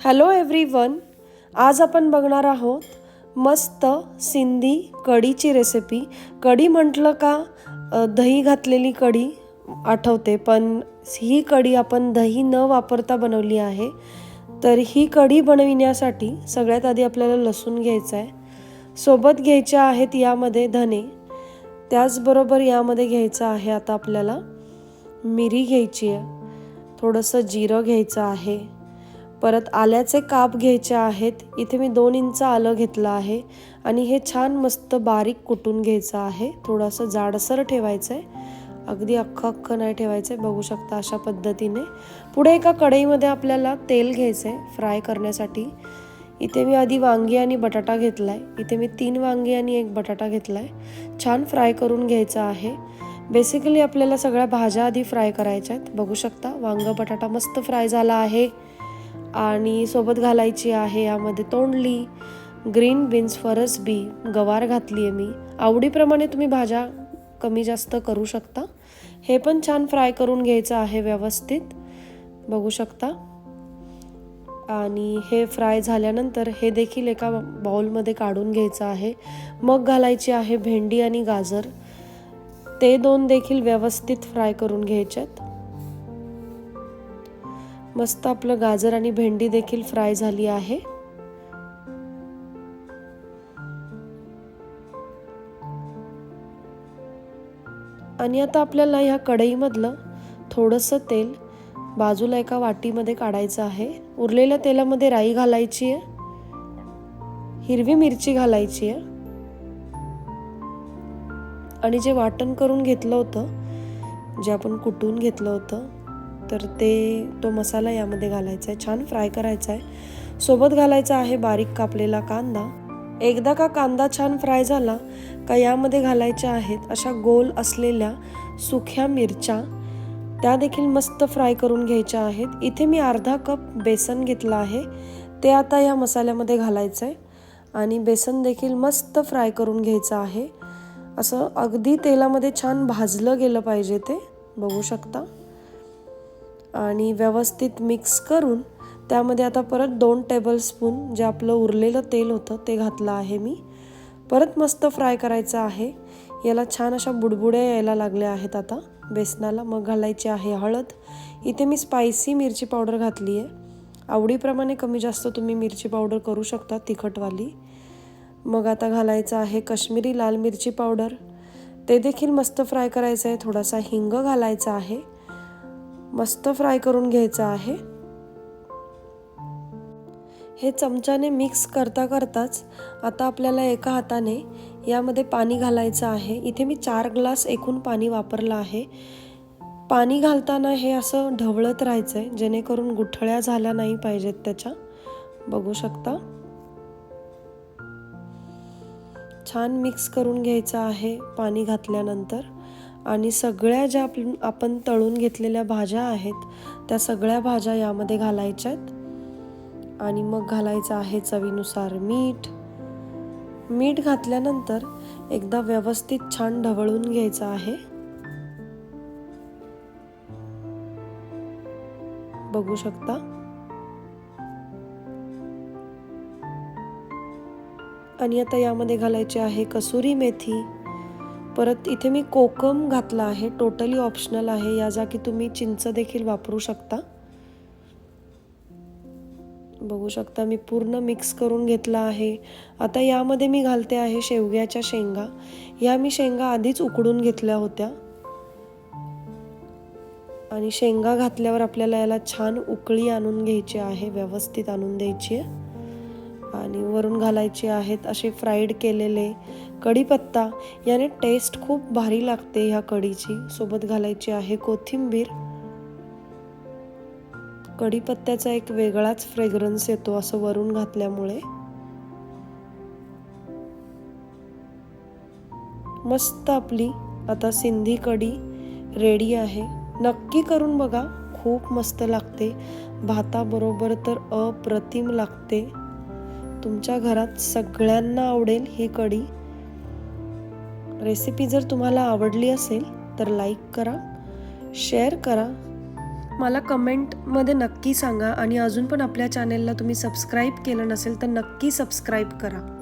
Hello every one आज आपण बघणार आहोत मस्त सिंधी कढीची रेसिपी कढी म्हटलं का दही घातलेली कढी आठवते पण ही कढी आपण दही न वापरता बनवली आहे. तर ही कढी बनविण्यासाठी सगळ्यात आधी आपल्याला लसूण घ्यायचं आहे सोबत घ्यायच्या आहेत यामध्ये धने. त्याचबरोबर यामध्ये घ्यायचं आहे आता आपल्याला मिरी घ्यायची आहे थोडंसं जिरं घ्यायचं आहे. परत आल्याचे काप घ्यायचे आहेत. इथे मी दोन इंच आलं घेतलं आहे. आणि हे छान मस्त बारीक कुटून घ्यायचं आहे. थोडंसं जाडसर ठेवायचं आहे अगदी अख्खं अख्खं नाही ठेवायचं आहे बघू शकता अशा पद्धतीने. पुढे एका कढईमध्ये आपल्याला तेल घ्यायचं आहे फ्राय करण्यासाठी. इथे मी आधी वांगी आणि बटाटा घेतला आहे इथे मी तीन वांगी आणि एक बटाटा घेतला आहे छान फ्राय करून घ्यायचा आहे. बेसिकली आपल्याला सगळ्या भाज्या आधी फ्राय करायच्या आहेत बघू शकता वांग बटाटा मस्त फ्राय झाला आहे. आणि सोबत घालायची आहे यामध्ये तोंडली ग्रीन बीन्स फरस बी गवार घातली आहे मी. आवडीप्रमाणे तुम्ही भाज्या कमी जास्त करू शकता. हे पण छान फ्राय करून घ्यायचं आहे व्यवस्थित. बघू शकता. आणि हे फ्राय झाल्यानंतर हे देखील एका बाउलमध्ये काढून घ्यायचं आहे. मग घालायची आहे भेंडी आणि गाजर. ते दोन देखील व्यवस्थित फ्राय करून घ्यायच्यात. मस्त आपलं गाजर आणि भेंडी देखील फ्राय झाली आहे. आणि आता आपल्याला ह्या कढईमधलं थोडंसं तेल बाजूला एका वाटीमध्ये काढायचं आहे. उरलेल्या तेलामध्ये राई घालायची आहे. हिरवी मिरची घालायची आहे. आणि जे वाटण करून घेतलं होतं जे आपण कुटून घेतलं होतं तर ते तो मसाला यामध्ये घालायचा आहे. छान फ्राय करायचा आहे. सोबत घालायचा आहे बारीक कापलेला कांदा. एकदा का कांदा छान फ्राय झाला का यामध्ये घालायच्या आहेत अशा गोल असलेल्या सुख्या मिरच्या. त्या देखील मस्त फ्राय करून घ्यायच्या आहेत. इथे मी अर्धा कप बेसन घेतलं आहे. ते आता या मसाल्यामध्ये घालायचं आहे. आणि बेसन देखील मस्त फ्राय करून घ्यायचं आहे. असं अगदी तेलामध्ये छान भाजलं गेलं पाहिजे ते. बघू शकता. आणि व्यवस्थित मिक्स करून त्यामध्ये आता परत दोन टेबलस्पून जे आपलं उरलेलं तेल होतं ते घातलं आहे मी. परत मस्त फ्राय करायचं आहे. याला छान अशा बुडबुड्या यायला लागल्या आहेत आता बेसनाला. मग घालायची आहे हळद. इथे मी स्पायसी मिरची पावडर घातली आहे. आवडीप्रमाणे कमी जास्त तुम्ही मिरची पावडर करू शकता तिखटवाली. मग आता घालायचं आहे कश्मीरी लाल मिरची पावडर ते देखील मस्त फ्राय करायचं आहे थोडासा हिंग घालायचा आहे. मस्त फ्राय करून घ्यायचं आहे. हे चमच्याने मिक्स करता करताच आता आपल्याला एका हाताने यामध्ये पाणी घालायचं आहे. इथे मी चार ग्लास एकूण पाणी वापरलं आहे. पाणी घालताना हे असं ढवळत राहायचं आहे जेणेकरून गुठळ्या झाल्या नाही पाहिजेत त्याच्या. बघू शकता. छान मिक्स करून घ्यायचं आहे पाणी घातल्यानंतर. आणि सगळ्या ज्या आप आपण तळून घेतलेल्या भाज्या आहेत त्या सगळ्या भाज्या यामध्ये घालायच्या आहेत आणि मग घालायचं आहे चवीनुसार मीठ. मीठ घातल्यानंतर एकदा व्यवस्थित छान ढवळून घ्यायचं आहे. बघू शकता? आणि आता यामध्ये घालायचे आहे कसुरी मेथी. परत इथे मी कोकम घातला आहे. टोटली ऑप्शनल आहे. या जागी तुम्ही चिंच देखील वापरू शकता. बघू शकता मी पूर्ण मिक्स करून घेतला आहे. आता यामध्ये मी घालते आहे शेवग्याच्या शेंगा. या मी शेंगा आधीच उकडून घेतल्या होत्या. आणि शेंगा घातल्यावर आपल्याला याला छान उकळी आणून घ्यायची आहे. व्यवस्थित आणून द्यायची आहे. आणि वरून घालायचे आहेत असे फ्राईड केलेले कढीपत्ता. याने टेस्ट खूप भारी लागते ह्या कढीची. सोबत घालायची आहे कोथिंबीर. कढीपत्त्याचा एक वेगळाच फ्रेग्रन्स येतो असं वरून घातल्यामुळे. मस्त आपली आता सिंधी कढी रेडी आहे. नक्की करून बघा. खूप मस्त लागते. भाताबरोबर तर अप्रतिम लागते. तुमच्या घरात सगळ्यांना आवडेल ही कढी. रेसिपी जर तुम्हाला आवडली असेल तर लाईक करा शेअर करा. मला कमेंटमध्ये नक्की सांगा आणि अजून पण आपल्या चॅनेलला तुम्ही सबस्क्राईब केलं नसेल तर नक्की सबस्क्राईब करा.